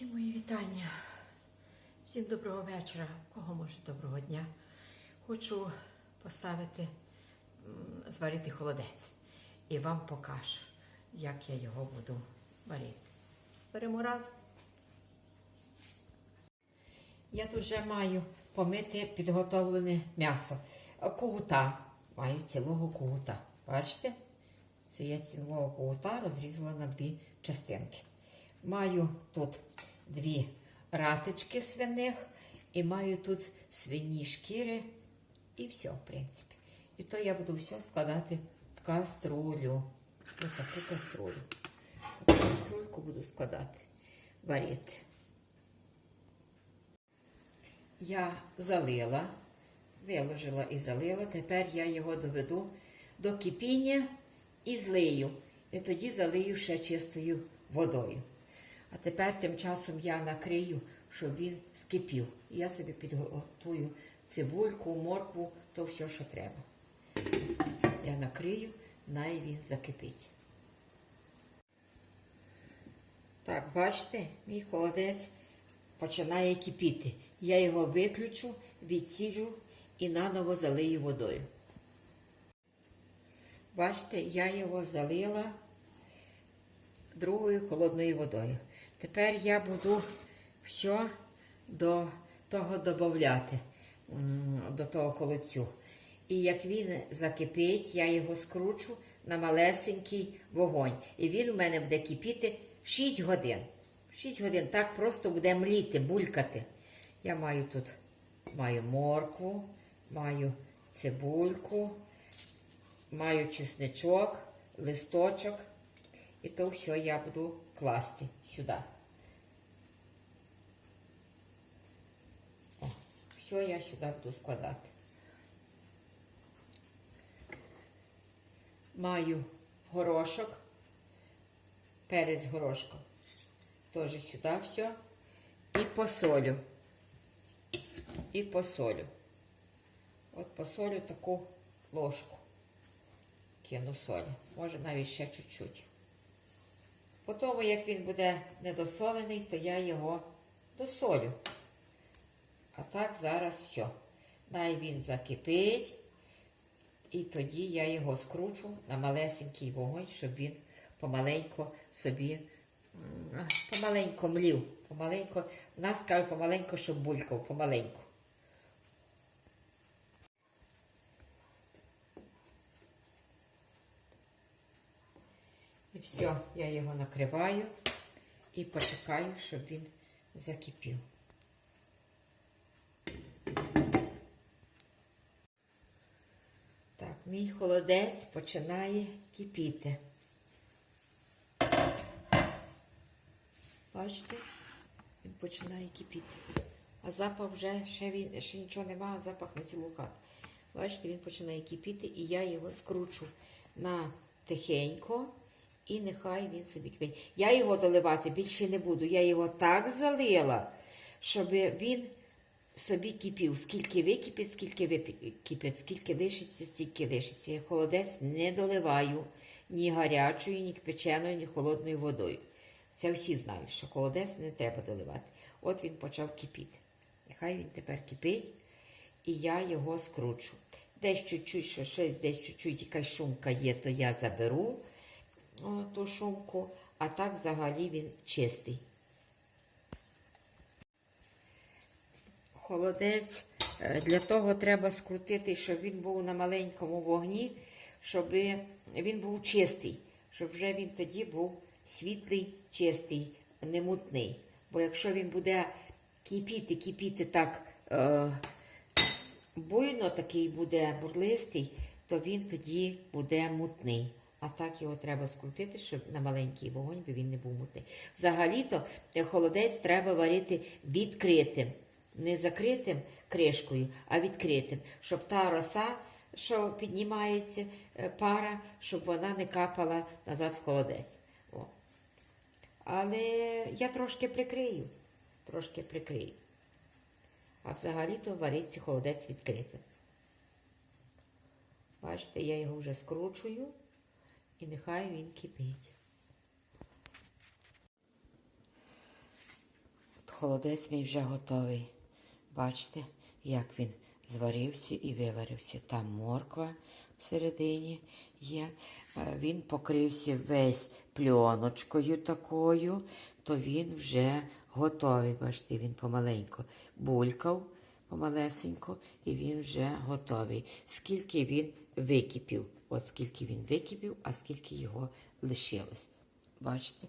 Всі мої вітання. Всім доброго вечора. Кого може доброго дня. Хочу поставити, зварити холодець. І вам покажу, як я його буду варити. Беремо разом. Я тут вже маю помити підготовлене м'ясо. Кугута. Маю цілого кугута. Бачите? Це я цілого кугута розрізала на дві частинки. Маю тут дві ратички свиних і маю тут свині шкіри і все, в принципі. І то я буду все складати в каструлю. Ось таку каструлю. Таку каструльку буду складати, варити. Я залила, виложила і залила. Тепер я його доведу до кипіння і злию. І тоді залию ще чистою водою. А тепер тим часом я накрию, щоб він скипів. І я собі підготую цибульку, моркву, то все, що треба. Я накрию, най він закипить. Так, бачите, мій холодець починає кипіти. Я його виключу, відсіжу і наново залию водою. Бачите, я його залила другою холодною водою. Тепер я буду все до того додати, до того холодцю. І як він закипить, я його скручу на малесенький вогонь. І він у мене буде кипіти 6 годин. 6 годин так просто буде мліти, булькати. Я маю тут маю моркву, маю цибульку, маю чесничок, листочок. І то все я буду класти сюди. О, все я сюди буду складати. Маю горошок, перець горошком. Теж сюди все. І посолю. І посолю. От посолю таку ложку. Кину солі. Може навіть ще чуть-чуть. По тому, як він буде недосолений, то я його досолю. А так зараз все. Най він закипить. І тоді я його скручу на малесенький вогонь, щоб він помаленько собі, помаленько млів. Помаленько, нас кажуть помаленько, щоб булькав, помаленьку. Все, я його накриваю і почекаю, щоб він закипів. Так, мій холодець починає кипіти. Бачите? Він починає кипіти. А запах вже ще, він, ще нічого немає, а запах на цілу хату. Бачите, він починає кипіти, і я його скручу на тихенько, і нехай він собі кипить. Я його доливати більше не буду. Я його так залила, щоб він собі кипів. Скільки википить, скільки википить, скільки лишиться, стільки лишиться. Я холодець не доливаю ні гарячою, ні печеною, ні холодною водою. Це всі знають, що холодець не треба доливати. От він почав кипіти. Нехай він тепер кипить, і я його скручу. Десь чуть-чуть, що щось, десь чуть-чуть якась шумка є, то я заберу ту шумку, а так взагалі він чистий. Холодець е, для того треба скрутити, щоб він був на маленькому вогні, щоб він був чистий, щоб вже він тоді був світлий, чистий, не мутний. Бо якщо він буде кипіти, кипіти так е, буйно, такий буде бурлистий, то він тоді буде мутний. А так його треба скрутити, щоб на маленький вогонь, бо він не був мутний. Взагалі-то холодець треба варити відкритим. Не закритим кришкою, а відкритим, щоб та роса, що піднімається е, пара, щоб вона не капала назад в холодець. О. Але я трошки прикрию, трошки прикрию. А взагалі-то вариться холодець відкритим. Бачите, я його вже скручую і нехай він кипить. холодець мій вже готовий. Бачите, як він зварився і виварився. Там морква всередині є. Е, Він покрився весь пленочкою такою, то він вже готовий. Бачите, він помаленьку булькав помалесенько, і він вже готовий. Скільки він википів. От скільки він википів, а скільки його лишилось. Бачите?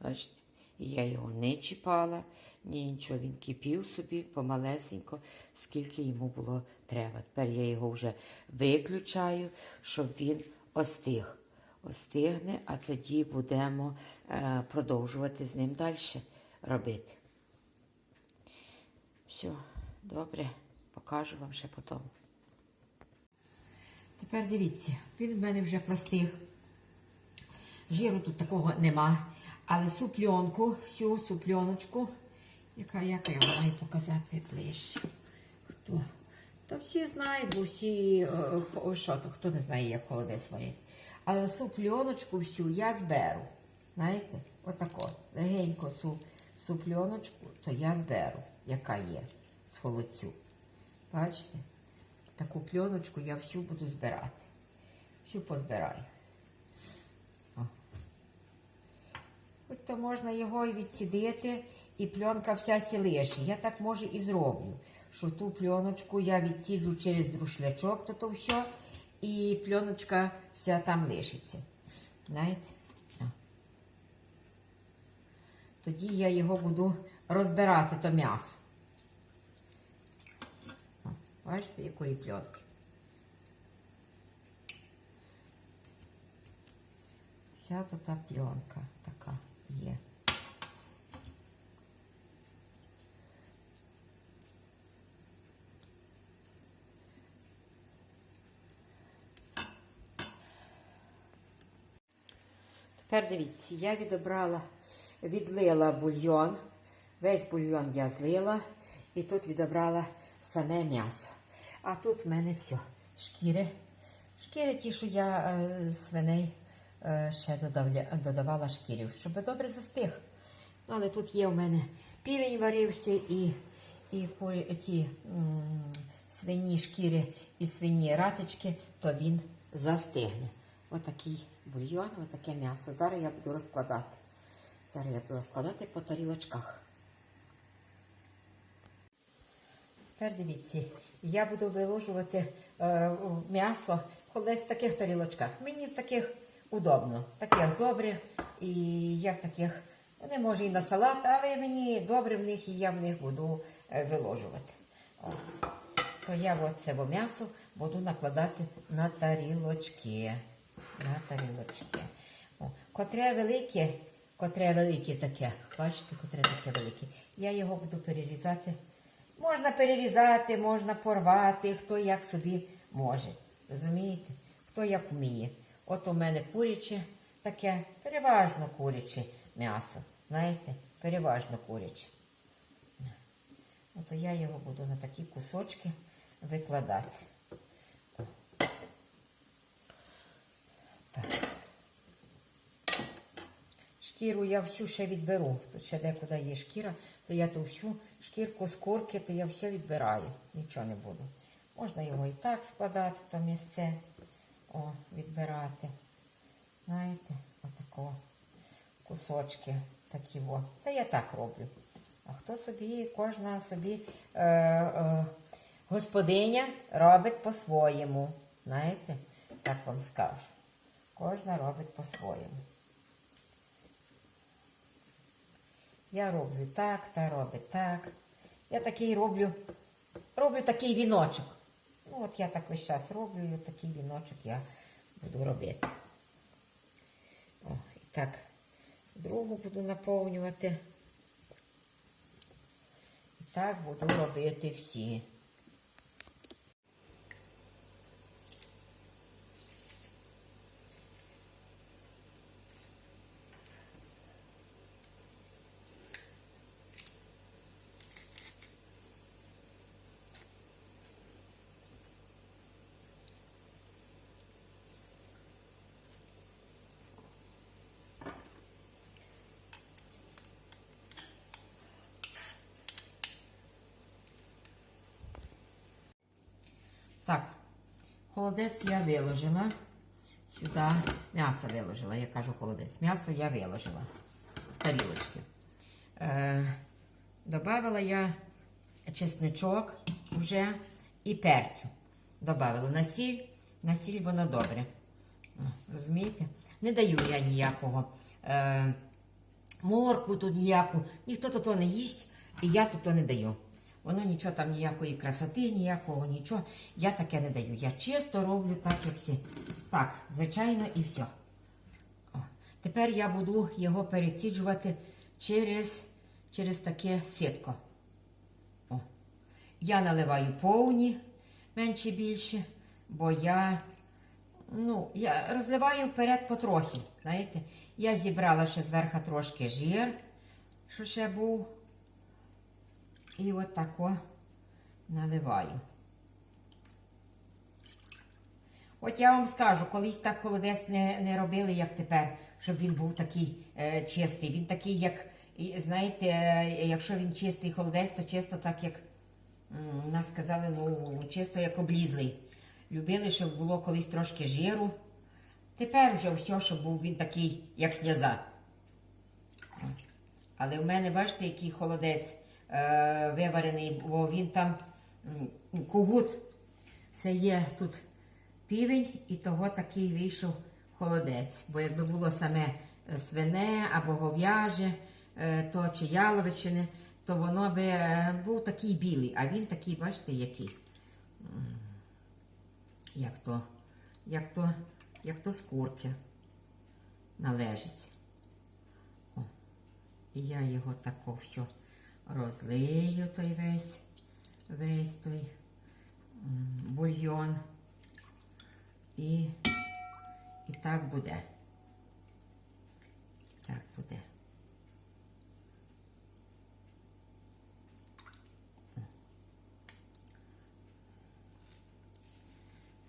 Бачите? І я його не чіпала, ні нічого. Він кипів собі помалесенько, скільки йому було треба. Тепер я його вже виключаю, щоб він остиг. Остигне, а тоді будемо е, продовжувати з ним далі робити. Все, добре, покажу вам ще потім. Тепер дивіться, він в мене вже простиг. Жиру тут такого нема. Але цю пленку, всю цю пленочку, яка, яка я маю показати ближче. Хто? То всі знають, бо всі, е, хо- що то, хто не знає, як холодець варить. Але цю всю я зберу. Знаєте? Отако. Легенько цю, пленочку, то я зберу, яка є з холодцю. Бачите? Таку пленочку я всю буду збирати. Всю позбираю. О. Хоч то можна його і відсідити, і пленка вся сілише. Я так може і зроблю, що ту пленочку я відсіджу через друшлячок, то то все, і пленочка вся там лишиться. Знаєте? О. Тоді я його буду розбирати, то м'ясо. Бачите, якої пленки? Вся тут та пленка така є. Тепер дивіться, я відобрала, відлила бульйон. Весь бульйон я злила і тут відобрала саме м'ясо. А тут в мене все. Шкіри. Шкіри ті, що я е, свиней е, ще додавля, додавала шкірів, щоб добре застиг. Але тут є у мене півень варився і, і ті свині шкіри і свині ратички, то він застигне. Отакий бульйон, отаке м'ясо. Зараз я буду розкладати. Зараз я буду розкладати по тарілочках. Тепер дивіться, я буду виложувати е, м'ясо колись в таких тарілочках. Мені в таких удобно, таких добрих, і я в таких, не може і на салат, але мені добре в них і я в них буду е, виложувати. О. То я от це м'ясо буду накладати на тарілочки. На тарілочки. О. Котре велике, котре велике таке. Бачите, котре таке велике. Я його буду перерізати. Можна перерізати, можна порвати, хто як собі може. Розумієте? Хто як вміє. От у мене куряче таке, переважно куряче м'ясо. Знаєте, переважно куряче. От я його буду на такі кусочки викладати. Шкіру я всю ще відберу. Тут ще декуди є шкіра, то я ту всю шкірку з курки, то я все відбираю. Нічого не буду. Можна його і так складати, то місце. О, відбирати. Знаєте, отако. Кусочки такі во. Та я так роблю. А хто собі, кожна собі е, е, господиня робить по-своєму. Знаєте, так вам скажу. Кожна робить по-своєму. Я роблю так, та робить так. Я такий роблю, роблю такий віночок. Ну, от я так весь час роблю, і такий віночок я буду робити. О, і так, другу буду наповнювати. І так буду робити всі. Холодець я виложила. Сюди м'ясо виложила, я кажу холодець. М'ясо я виложила в тарілочки. Е, добавила я чесничок вже і перцю. Добавила на сіль. На сіль воно добре. Розумієте? Не даю я ніякого е, моркву тут ніяку. Ніхто тут не їсть, і я тут не даю. Воно нічого там, ніякої красоти, ніякого нічого. Я таке не даю. Я чисто роблю так, як всі. Так, звичайно, і все. О, Тепер я буду його переціджувати через, через таке сітко. О. Я наливаю повні, менше більше, бо я, ну, я розливаю вперед потрохи. Знаєте, я зібрала ще зверху трошки жир, що ще був. І от тако наливаю. От я вам скажу, колись так холодець не, не робили, як тепер, щоб він був такий е, чистий. Він такий, як, знаєте, е, якщо він чистий холодець, то чисто так, як м, нас сказали, ну, чисто як облізлий. Любили, щоб було колись трошки жиру. Тепер вже все, щоб був він такий, як сльоза. Але в мене, бачите, який холодець е, виварений, бо він там м, кугут. Це є тут півень, і того такий вийшов холодець. Бо якби було саме е, свине або гов'яже, е, то чи яловичини, то воно би був такий білий, а він такий, бачите, який. Як то, як то, як то з курки належить. О. І я його тако все розлию, той весь, весь той бульйон. І, і так буде. Так буде.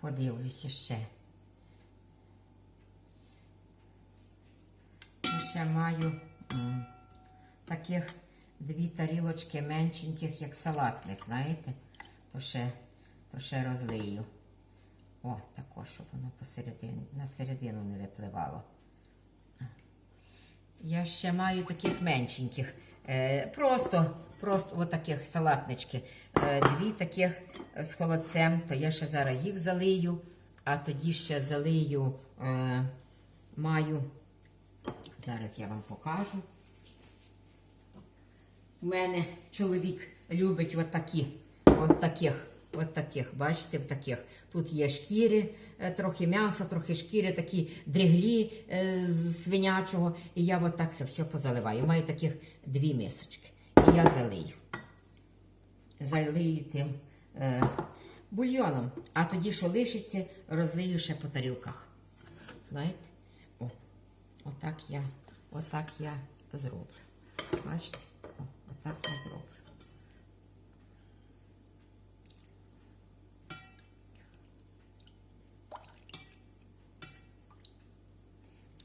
Подивлюся ще. Я ще маю м, таких дві тарілочки меншеньких, як салатник, знаєте? То ще, то ще розлию. О, також, щоб воно на середину не випливало. Я ще маю таких меншеньких. Е, просто, просто отаких салатнички. Е, дві таких з холодцем, то я ще зараз їх залию, а тоді ще залию, е, маю. Зараз я вам покажу. У мене чоловік любить отакі, от таких, от таких, бачите, в таких. Тут є шкіри, е, трохи м'яса, трохи шкіри, такі дриглі е, свинячого. І я от так це все позаливаю. Маю таких дві мисочки. І я залию. Залию тим е, бульйоном. А тоді, що лишиться, розлию ще по тарілках. Знаєте? О, отак я, отак я зроблю. Бачите? О, отак я зроблю.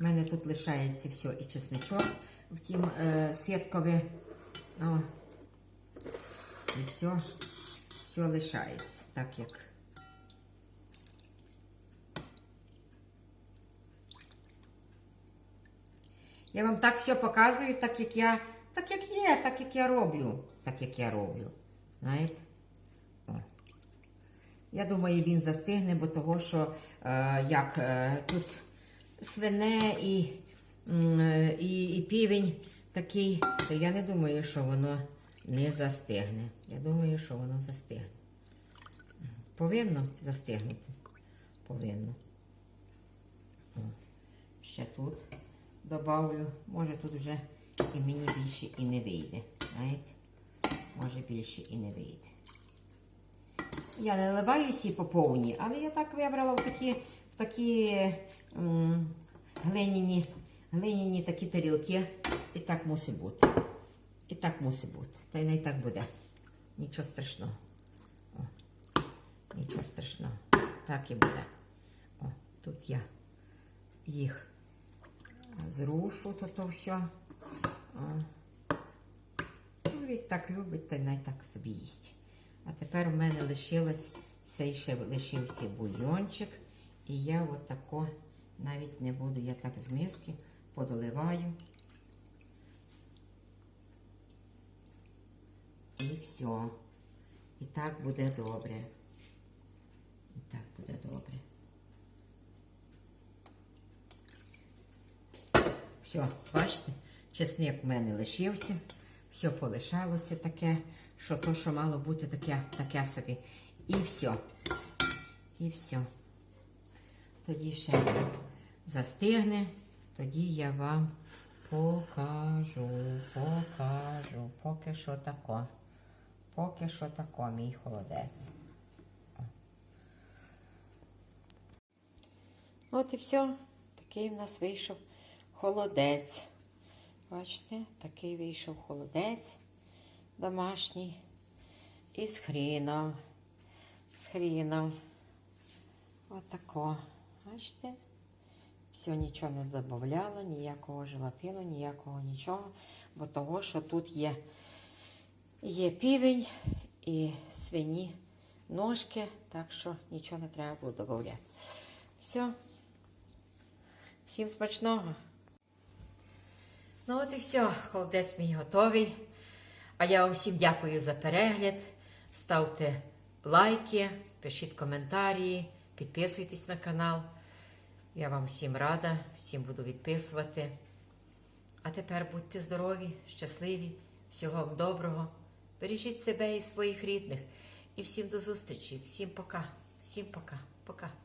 У мене тут лишається все і чесничок в тім е, сіткові. О. І все, все лишається, так як. Я вам так все показую, так як я, так як є, так як я роблю. Так як я роблю. Знаєте? Я думаю, він застигне, бо того, що е, як е, тут свине і, е, і, півень такий, то я не думаю, що воно не застигне. Я думаю, що воно застигне. Повинно застигнути. Повинно. Ще тут добавлю. Може тут вже і мені більше і не вийде. Знаєте? Може більше і не вийде. Я не наливаю всі по повній, але я так вибрала в такі, в такі глиняні, глиняні такі тарілки. І так мусить бути. І так мусить бути. Та й не так буде. Нічого страшного. О, нічого страшного. Так і буде. О, тут я їх зрушу, то то все. Чоловік так любить, та най так собі їсть. А тепер у мене лишилась Цей ще лишився бульйончик. І я отако, навіть не буду, я так з миски подоливаю. І все. І так буде добре. І так буде добре. Все, бачите, чесник в мене лишився, все полишалося таке, що то, що мало бути таке, таке собі. І все. І все. Тоді ще застигне, тоді я вам покажу, покажу. Поки що тако. Поки що тако, мій холодець. От і все. Такий в нас вийшов холодець. Бачите, такий вийшов холодець домашній. І з хріном. З хріном. Отако. Бачите? Все, нічого не додавала, ніякого желатину, ніякого нічого. Бо того, що тут є, є півень і свині ножки, так що нічого не треба було додавати. Все. Всім смачного. Ну от і все, холодець мій готовий. А я вам всім дякую за перегляд. Ставте лайки, пишіть коментарі, підписуйтесь на канал. Я вам всім рада, всім буду відписувати. А тепер будьте здорові, щасливі, всього вам доброго. Бережіть себе і своїх рідних. І всім до зустрічі, всім пока, всім пока, пока.